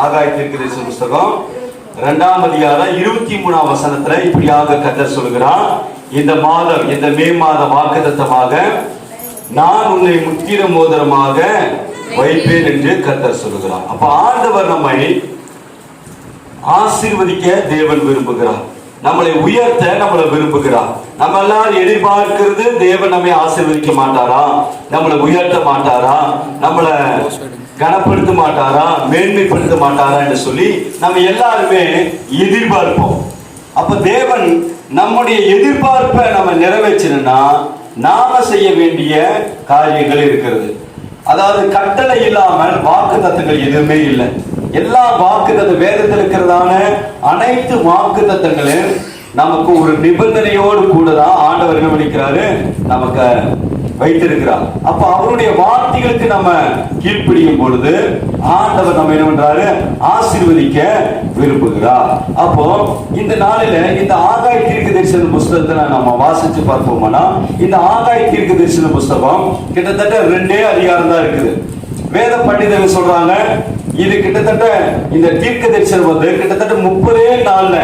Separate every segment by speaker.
Speaker 1: ஆகாய தீர்க்கதரிசன புஸ்தகம். இரண்டாம் அதிகாரம் இருபத்தி மூணாம் வசனத்துல இப்படியாக கத்தர் சொல்கிறான் இந்த மாதம் இந்த மே மாத வாக்குத்தத்தமாக நான் உன்னை முத்திர மோதிரமாக வைப்பேன் என்று கத்தர் சொல்லுகிறார். அப்ப ஆண்டவர் நம்மை ஆசீர்வதிக்க தேவன் விரும்புகிறார். நம்மளை உயர்த்த நம்மளை விரும்புகிறார். நம்ம எல்லாரும் எதிர்பார்க்கிறது தேவன் நம்மை ஆசீர்வதிக்க மாட்டாரா? நம்மளை உயர்த்த மாட்டாரா? நம்மளை கனப்படுத்த மாட்டாரா மேன்மைப்படுத்த மாட்டாரா என்று சொல்லி நம்ம எல்லாருமே எதிர்பார்ப்போம். அப்ப தேவன் நம்முடைய எதிர்பார்ப்பை நம்ம நிறைவேற்றணும்னா நாம செய்ய வேண்டிய காரியங்கள் இருக்கிறது. அதாவது கட்டளை இல்லாமல் வாக்கு தத்துவங்கள் எதுவுமே இல்லை. எல்லா வாக்கு தத்துவ வேதத்தில் இருக்கிறதான அனைத்து வாக்கு தத்தங்களும் நமக்கு ஒரு நிபந்தனையோடு கூட தான் ஆண்டவர் என்ன நமக்கு வைத்திருக்கிறார். அப்ப அவருடைய வார்த்தைகளுக்கு நம்ம கீழ்ப்பிடியும் பொழுது ஆண்டவர் நம்ம என்ன பண்றாரு ஆசீர்வதிக்க விரும்புகிறார். அப்போ இந்த நாளில இந்த ஆகாய தீர்க்க தரிசன புஸ்தகத்தை நம்ம வாசிச்சு பார்ப்போம்னா இந்த ஆகாய தீர்க்க தரிசன புஸ்தகம் கிட்டத்தட்ட ரெண்டே அதிகாரம் தான் இருக்குது. வேத பண்டிதர்கள் சொல்றாங்க இது கிட்டத்தட்ட இந்த தீர்க்க தரிசனம் வந்து கிட்டத்தட்ட முப்பதே நாள்ல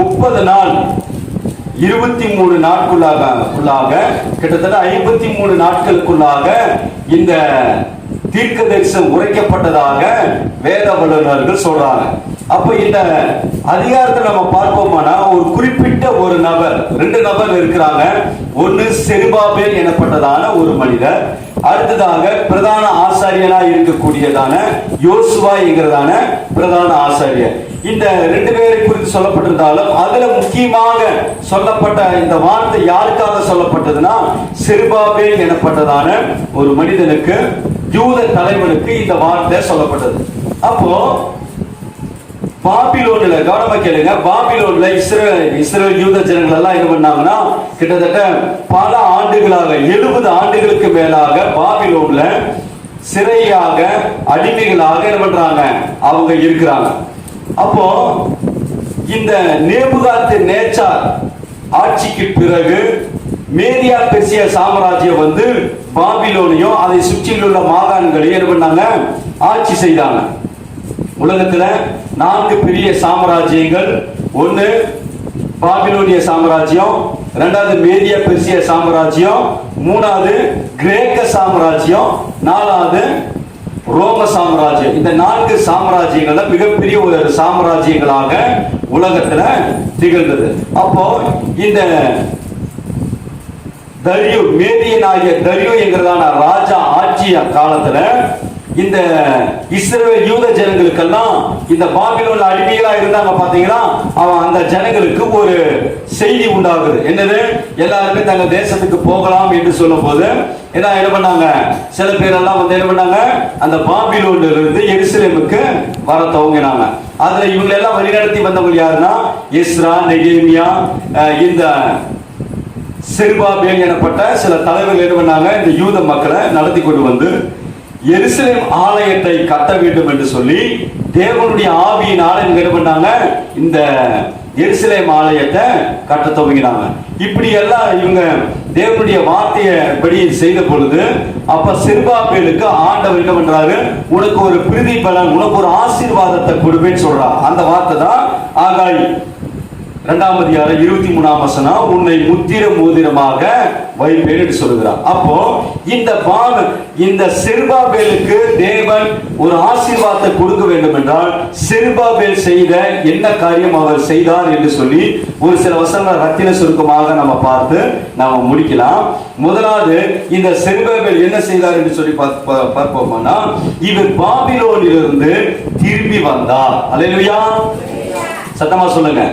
Speaker 1: முப்பது நாள் இருபத்தி மூணு நாட்குள்ளாக உள்ளாக கிட்டத்தட்ட ஐம்பத்தி மூணு நாட்களுக்குள்ளாக இந்த தீர்க்க தரிசனம் உரைக்கப்பட்டதாக வேத வல்லுநர்கள் சொல்றாங்க. அப்ப இந்த அதிகாரத்தை நம்ம பார்ப்போம்னா ஒரு குறிப்பிட்ட ஒரு நபர் ரெண்டு நபர் இருக்கிறாங்க. ஒன்னு செருபாபேல் எனப்பட்டதான ஒரு மனிதர். அடுத்ததாக பிரதான ஆசாரியனா இருக்கக்கூடியதான யோசுவா என்கிறதான பிரதான ஆசாரியர். இந்த ரெண்டு பேரை குறித்து சொல்லப்பட்டிருந்தாலும் அதுல முக்கியமாக சொல்லப்பட்ட இந்த வார்த்தை யாருக்காக சொல்லப்பட்டதுன்னா செருபாபேல் எனப்பட்டதான ஒரு மனிதனுக்கு யூத தலைவனுக்கு இந்த வார்த்தை சொல்லப்பட்டது. அப்போ பாபிலோன்ல கவனமா கேளுங்க. பாபிலோன்ல இஸ்ரேல் இஸ்ரேல் யூத ஜனங்கள் எல்லாம் என்ன பண்ணாங்கன்னா கிட்டத்தட்ட பல ஆண்டுகளாக எழுபது ஆண்டுகளுக்கு மேலாக பாபிலோன்ல சிறையாக அடிமைகளாக என்ன பண்றாங்க அவங்க இருக்கிறாங்க. அப்போ இந்த நேபுகாத்து நேச்சார் ஆட்சிக்கு பிறகு மேதியா பெர்சியா சாம்ராஜ்யம் வந்து பாபிலோனையும் அதை சுற்றியுள்ள மாகாணங்களையும் என்ன பண்ணாங்க ஆட்சி செய்தாங்க. உலகத்துல நான்கு பெரிய சாம்ராஜ்யங்கள். ஒன்னு பாபிலோனிய சாம்ராஜ்யம் ரெண்டாவது மேதிய பெர்சிய சாம்ராஜ்யம் மூணாவது கிரேக்க சாம்ராஜ்யம் நாலாவது ரோம சாம்ராஜ்யம். இந்த நான்கு சாம்ராஜ்யங்கள்ல மிகப்பெரிய ஒரு சாம்ராஜ்யங்களாக உலகத்துல திகழ்ந்தது. அப்போ இந்த தரியு மேதியனாகிய தரியு என்கிறதான ராஜா ஆட்சிய காலத்துல இந்த இஸ்ரேல் யூத ஜனங்களுக்கெல்லாம் இந்த பாபிலோன்ல அடிமைகளா இருந்தாங்க பாத்தீங்கன்னா அவன் அந்த ஜனங்களுக்கு ஒரு செய்தி உண்டாகுது. என்னது? எல்லாருமே தங்க தேசத்துக்கு போகலாம் என்று சொல்லும் போது என்ன என்ன பண்ணாங்க? சில பேர் எல்லாம் வந்து என்ன பண்ணாங்க? அந்த பாபிலோன்ல இருந்து எருசலேமுக்கு வர துவங்கினாங்க. அதுல இவங்க எல்லாம் வழிநடத்தி வந்தவங்க யாருன்னா? இஸ்ரா நெகேமியா இந்த செருபாபேல் எனப்பட்ட சில தலைவர்கள் என்ன பண்ணாங்க? இந்த யூத மக்களை நடத்தி கொண்டு வந்து எருசலேம் ஆலயத்தை கட்ட வேண்டும் என்று சொல்லி தேவனுடைய ஆவியினால இவங்க என்ன பண்ணாங்க இந்த எருசலேம் ஆலயத்தை கட்ட துவங்கினாங்க. இப்படி எல்லாம் இவங்க தேவனுடைய வார்த்தையை படி செய்த பொழுது அப்ப சிறுபாபேலுக்கு ஆண்டவர் என்ன பண்றாரு? உனக்கு ஒரு பிரிதி பலன் உனக்கு ஒரு ஆசீர்வாதத்தை கொடுப்பேன்னு சொல்றா அந்த வார்த்தை தான் ஆகாய் இரண்டாம் அதிகாரம் இருபத்தி மூணாம் வசனம் உன்னை முத்திர மோதிரமாக வைப்பேன் என்று சொல்லுகிறார். அப்போ இந்த பாவ இந்த செருபாபேலுக்கு தேவன் ஒரு ஆசீர்வாதத்தை கொடுக்க வேண்டும் என்றால் செருபாபேல் செய்த என்ன காரியம் அவர் செய்தார் என்று சொல்லி ஒரு சில வசனங்கள் ரத்தின சுருக்கமாக நம்ம பார்த்து நாம முடிக்கலாம். முதலாவது இந்த செருபாபேல் என்ன செய்தார் என்று சொல்லி பார்ப்போம்னா இவர் பாபிலோனிலிருந்து திரும்பி வந்தார். அலையா சத்தமா சொல்லுங்க.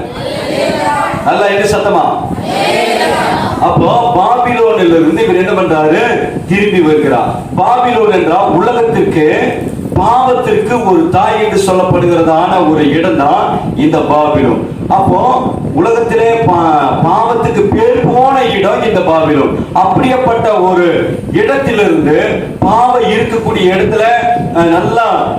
Speaker 1: நல்லா என்ன சத்தமா. அப்போ பாபிலோன்ல இருந்து இவர் என்ன பண்றாரு? திரும்பி வருகிறார். பாபிலோன் என்றால் உலகத்திற்கு பாவத்திற்கு ஒரு தாய் என்று சொல்லப்படுகிறதான ஒரு இடம் தான் இந்த பாபிலோன். அப்போ உலகத்திலே பா- பாவத்துக்கு பேர் போன இடம் இந்த பாபிலோன். அப்படியேப்பட்ட ஒரு இடத்திலிருந்து பாவம் இருக்கக்கூடிய இடத்துல நல்லா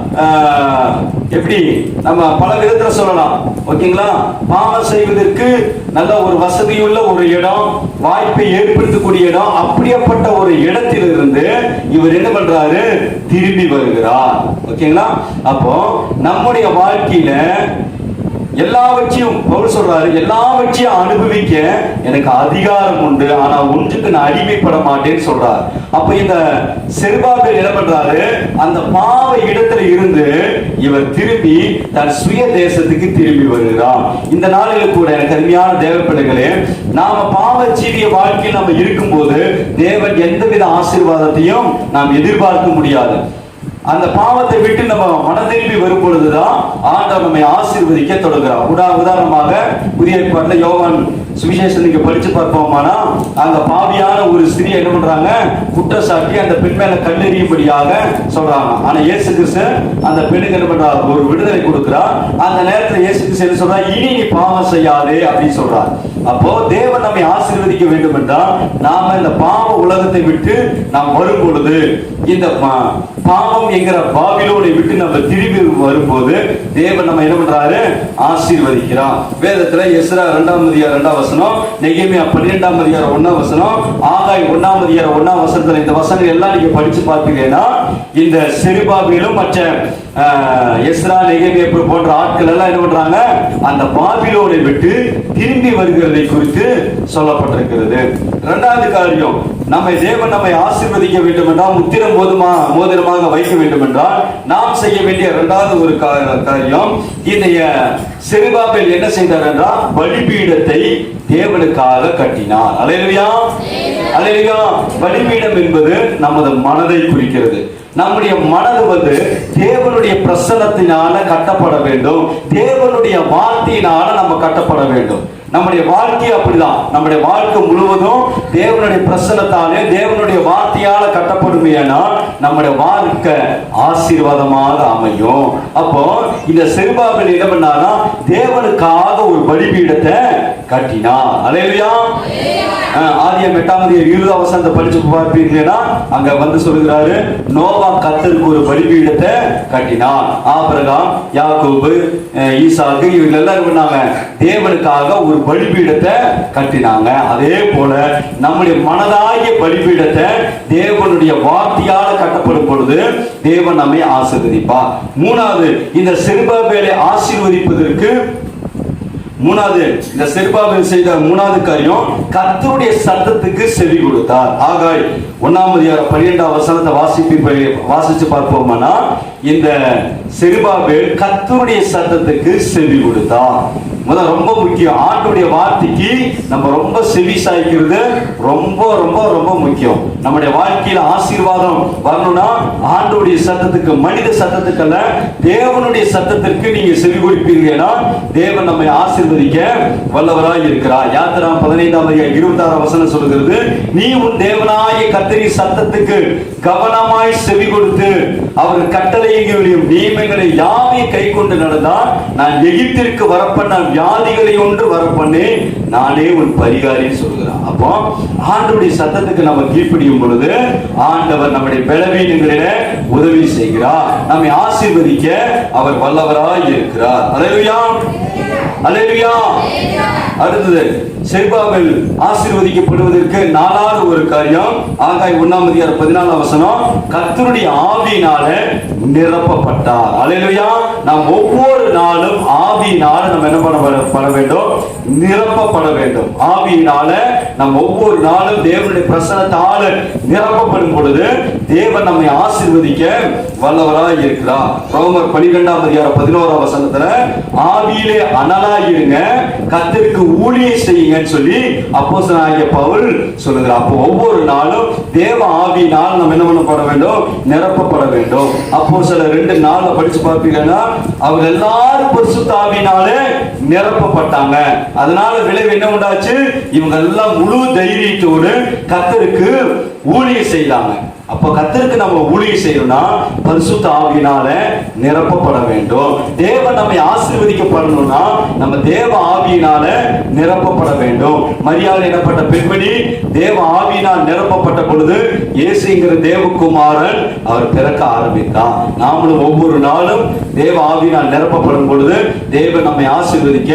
Speaker 1: எப்படி? நம்ம பல விதத்துல சொல்லலாம். ஓகேங்களா? பாவம் செய்வதற்கு நல்ல ஒரு வசதியுள்ள ஒரு இடம் வாய்ப்பை ஏற்படுத்தக்கூடிய இடம் அப்படியேப்பட்ட ஒரு இடத்திலிருந்து இவர் என்ன பண்றாரு? திரும்பி வருகிறார். ஓகேங்களா? அப்போ நம்முடைய வாழ்க்கையில எல்லாவற்றையும் பவுல் சொல்றாரு எல்லாவற்றையும் அனுபவிக்க எனக்கு அதிகாரம் உண்டு ஆனா ஒன்றுக்கு நான் அடிமைப்பட மாட்டேன்னு சொல்றாரு. அப்ப இந்த செருபாபேல் என்ன பண்றாரு? அந்த பாவ இடத்துல இருந்து இவர் திரும்பி தன் சுய தேசத்துக்கு திரும்பி வருகிறார். இந்த நாளில் கூட எனக்கு அருமையான தேவ நாம பாவ ஜீவிய வாழ்க்கையில் நம்ம இருக்கும்போது தேவன் எந்தவித ஆசீர்வாதத்தையும் நாம் எதிர்பார்க்க முடியாது. அந்த பாவத்தை விட்டு நம்ம மன திரும்பி வரும் பொழுதுதான் ஆண்டவர் நம்மை ஆசீர்வதிக்க தொடங்குறார். உடா உதாரணமாக புதிய ஏற்பாட்டில் யோவான் சுவிசேஷம் நீங்க படிச்சு பார்ப்போமானா அந்த பாவியான ஒரு ஸ்திரீ என்ன பண்றாங்க குற்றச்சாட்டி அந்த பெண் மேல கல்லெறியும்படியாக சொல்றாங்க. ஆனா இயேசு கிறிஸ்து அந்த பெண்ணுக்கு என்ன பண்றார்? ஒரு விடுதலை கொடுக்குறா அந்த நேரத்துல இயேசு கிறிஸ்து என்ன சொல்றா இனி நீ பாவம் செய்யாதே அப்படின்னு சொல்றாரு. அப்போ தேவன் நம்மை ஆசீர்வதிக்க வேண்டும் என்றால் நாம இந்த பாவ உலகத்தை விட்டு நாம் வரும் பொழுது இந்த பாவம் என்கிற பாபிலோனை விட்டு நம்ம திரும்பி வரும்போது தேவன் நம்ம என்ன பண்றாரு? ஆசீர்வதிக்கிறான் வேதத்துல எஸ்ரா இரண்டாம் அதிகாரம் இரண்டாம் வசனம் நெகிமியா பன்னிரெண்டாம் அதிகாரம் ஒன்னாம் வசனம் ஆகாய் ஒன்னாம் அதிகாரம் ஒன்னாம் வசனத்துல இந்த வசனங்கள் எல்லாம் நீங்க படிச்சு பார்த்தீங்கன்னா இந்த செருபாபிலும் மற்ற எஸ்ரா நெகேமியா போன்ற ஆட்கள் எல்லாம் என்ன பண்றாங்க? அந்த பாபிலோனை விட்டு திரும்பி வருகிறதை குறித்து சொல்லப்பட்டிருக்கிறது. இரண்டாவது காரியம் நம்மை தேவன் நம்மை ஆசீர்வதிக்க வேண்டும் என்றால் முத்திரம் போதுமா மோதிரமாக வைக்க வேண்டும் என்றால் நாம் செய்ய வேண்டிய இரண்டாவது ஒரு காரியம் இந்த செருபாபேல் என்ன செய்தார் என்றால் பலிபீடத்தை தேவனுக்காக கட்டினார். அலையிலுயா அலையிலுயா பலிபீடம் என்பது நமது மனதை குறிக்கிறது. நம்முடைய மனது வந்து தேவனுடைய பிரசனத்தினால கட்டப்பட வேண்டும். தேவனுடைய வார்த்தையினால நம்ம கட்டப்பட வேண்டும். நம்முடைய வாழ்க்கை அப்படிதான். நம்முடைய வாழ்க்கை முழுவதும் தேவனுடைய பிரசனத்தாலே தேவனுடைய வார்த்தையால கட்டப்படுமையானால் நம்முடைய வாழ்க்கை ஆசீர்வாதமாக அமையும். அப்போ இந்த செருபாபேல் என்ன பண்ணானா தேவனுக்காக ஒரு பலிபீடத்தை கட்டினார். அலையிலுயா. ஆதியம் எட்டாம் அதிகாரம் இருபதாம் வசனத்தை படிச்சு பார்ப்பீங்கன்னா அங்க வந்து சொல்லுகிறாரு நோவா கத்தருக்கு ஒரு பலிபீடத்தை கட்டினான். ஆபிரகாம் யாக்கோபு ஈசாக்கு இவங்க எல்லாரும் பண்ணாங்க தேவனுக்காக ஒரு பலிபீடத்தை கட்டினாங்க. அதே போல நம்முடைய மனதாகிய பலிபீடத்தை தேவனுடைய வார்த்தையால கட்டப்படும் பொழுது தேவன் நம்மை ஆசீர்வதிப்பார். மூணாவது இந்த சிறுபாபேலை ஆசீர்வதிப்பதற்கு மூணாவது இந்த செருபாபேல் செய்த மூணாவது காரியம் கத்தருடைய சத்தத்துக்கு செவி கொடுத்தார். ஆகாய் ஒன்னாம் அதிகாரம் பன்னிரெண்டாம் வசனத்தை வாசிப்பு வாசிச்சு பார்ப்போம்னா இந்த செருபாபேல் கத்தருடைய சத்தத்துக்கு செவி கொடுத்தார். முதல் ரொம்ப முக்கியம். ஆண்டுடைய வார்த்தைக்கு நம்ம ரொம்ப செவி சாய்க்கிறது ரொம்ப ரொம்ப ரொம்ப முக்கியம். நம்முடைய வாழ்க்கையில ஆசீர்வாதம் வரணும்னா ஆண்டுடைய சத்தத்துக்கு மனித சத்தத்துக்கு அல்ல தேவனுடைய சத்தத்திற்கு நீங்க செவி கொடுப்பீங்கன்னா தேவன் நம்மை ஆசீர்வதிக்க வல்லவராய் இருக்கிறார். யாத்திராம் பதினைந்தாம் அதிகாரம் இருபத்தாறாம் வசனம் சொல்லுகிறது நீ உன் தேவனாய கத்திரி சத்தத்துக்கு கவனமாய் செவி கொடுத்து அவர் கட்டளைகளையும் நியமங்களை யாவையும் கை கொண்டு நடந்தால் நான் எகிப்திற்கு வரப்பண்ண வியாதிகளை ஒன்று வரப்பண்ணே நானே உன் பரிகாரின்னு சொல்கிறான் அப்போ ஆண்டுடைய சத்தத்துக்கு நம்ம கீழ்ப்படியும் பொழுது ஆண்டவர் நம்முடைய பலவீனங்களில உதவி செய்கிறார். நம்மை ஆசீர்வதிக்க அவர் வல்லவராய் இருக்கிறார். அலையா அலையா அடுத்தது செபாவில் ஆசீர்வதிக்கப்படுவதற்கு நாலாவது ஒரு காரியம். ஆகாய் ஒண்ணாம் அதிகார பதினாலாம் வசனம் கத்தருடைய ஆவியினால நிரப்பப்பட்டார். அலையிலையா நாம் ஒவ்வொரு நாளும் ஆவியினால் நம்ம என்ன பண்ண பட வேண்டும்? நிரப்பப்பட வேண்டும். ஆவியினால நம்ம ஒவ்வொரு நாளும் தேவனுடைய பிரசனத்தால நிரப்பப்படும் பொழுது தேவன் நம்மை ஆசீர்வதிக்க வல்லவராய் இருக்கிறார். ரோமர் பனிரெண்டாம் அதிகாரம் பதினோராம் வசனத்துல ஆவியிலே அனலாய் இருங்க கத்திற்கு ஊழியம் செய்யுங்கன்னு சொல்லி அப்போ ஆகிய பவுல் சொல்லுகிறார். அப்போ ஒவ்வொரு நாளும் தேவ ஆவியினால் நம்ம என்ன பண்ணப்பட வேண்டும்? நிரப்பப்பட வேண்டும். அப்போ சில ரெண்டு நாள்ல படிச்சு பார்ப்பீங்கன்னா அவங்க எல்லாரும் பரிசுத்த ஆவியினாலே நிரப்பப்பட்டாங்க. அதனால விளைவு என்ன உண்டாச்சு? இவங்க எல்லாம் முழு தைரியத்தோடு கத்தருக்கு ஊழியம் செய்தாங்க. அப்ப கத்தருக்கு நம்ம ஊழியம் செய்யணும்னா பரிசுத்த ஆவியினால நிரப்பப்பட வேண்டும். தேவன் நம்மை ஆசீர்வதிக்கப்படணும்னா நம்ம தேவ ஆவியினால நிரப்பப்பட வேண்டும். மரியாதை எனப்பட்ட பெண்மணி தேவ ஆவியினால் நிரப்பப்பட்ட பொழுது இயேசுங்கிற தேவகுமாரன் அவர் பிறக்க ஆரம்பித்தார் நாமளும் ஒவ்வொரு நாளும் தேவ ஆவியினால் நிரப்பப்படும் பொழுது தேவன் நம்மை ஆசீர்வதிக்க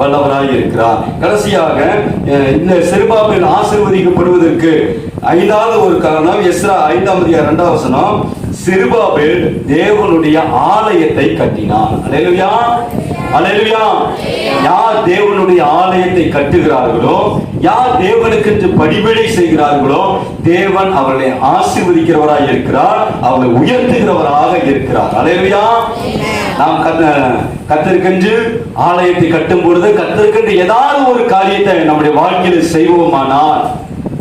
Speaker 1: வல்லவராய் இருக்கிறார் கடைசியாக இந்த சிறுபாபில் ஆசீர்வதிக்கப்படுவதற்கு ஐந்தாவது ஒரு காரணம் எஸ்ரா ஐந்தாம் அதிகாரம் இரண்டாம் வசனம். சிறுபாபேல் தேவனுடைய ஆலயத்தை கட்டினான் அல்லேலூயா. அல்லேலூயா. யார் தேவனுடைய ஆலயத்தை கட்டுகிறார்களோ யார் தேவனுக்கு படிவிடை செய்கிறார்களோ தேவன் அவர்களை ஆசீர்வதிக்கிறவராக இருக்கிறார் அவர்களை உயர்த்துகிறவராக இருக்கிறார். அல்லேலூயா. நாம் கத்த கத்திருக்கென்று ஆலயத்தை கட்டும் பொழுது கத்திருக்கென்று ஏதாவது ஒரு காரியத்தை நம்முடைய வாழ்க்கையில் செய்வோமானால்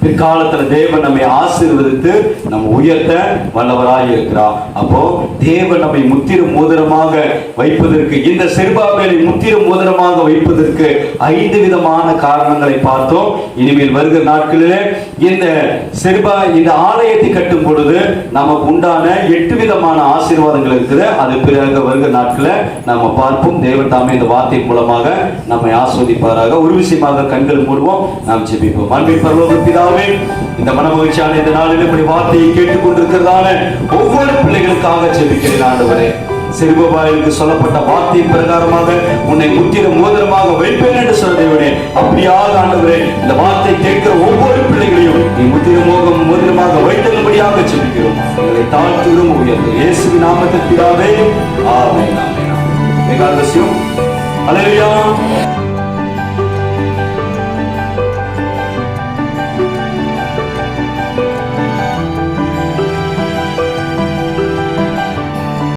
Speaker 1: பிற்காலத்துல தேவன் நம்மை ஆசீர்வதித்து நம்ம உயர்த்த வல்லவராய் இருக்கிறார் அப்போ தேவன் நம்மை முத்திர மோதிரமாக வைப்பதற்கு இந்த செருபாபேலை முத்திர மோதிரமாக வைப்பதற்கு ஐந்து விதமான காரணங்களை பார்த்தோம். இனிமேல் வருகிற நாட்களிலே இந்த செருபா இந்த ஆலயத்தை கட்டும் பொழுது நமக்கு உண்டான எட்டு விதமான ஆசீர்வாதங்கள் இருக்குது. அது பிறகு வருகிற நாட்களை நம்ம பார்ப்போம். தேவன் தாமே இந்த வார்த்தை மூலமாக நம்மை ஆஸ்வதிப்பாராக. ஒரு விஷயமாக கண்கள் மூடுவோம். நாம் ஜெபிப்போம். அன்பை பரலோக பிதாவே இந்த மனமகிழ்ச்சியான இந்த நாளில் இப்படி வார்த்தையை கேட்டுக் கொண்டிருக்கிறதான ஒவ்வொரு பிள்ளைகளுக்காக செபிக்கிறேன் ஆண்டவரே. சிறுபாயிலுக்கு சொல்லப்பட்ட வார்த்தையின் பிரகாரமாக உன்னை முத்திர மோதிரமாக வைப்பேன் என்று சொல்ல தேவனே. அப்படியாக ஆண்டவரே இந்த வார்த்தை கேட்கிற ஒவ்வொரு பிள்ளைகளையும் நீ முத்திர மோகம் மோதிரமாக வைத்தபடியாக செபிக்கிறோம் எங்களை தாழ்த்துகிறோம் உயர்ந்து இயேசு நாமத்தில் பிதாவே. நாமே ஆமென் அலையா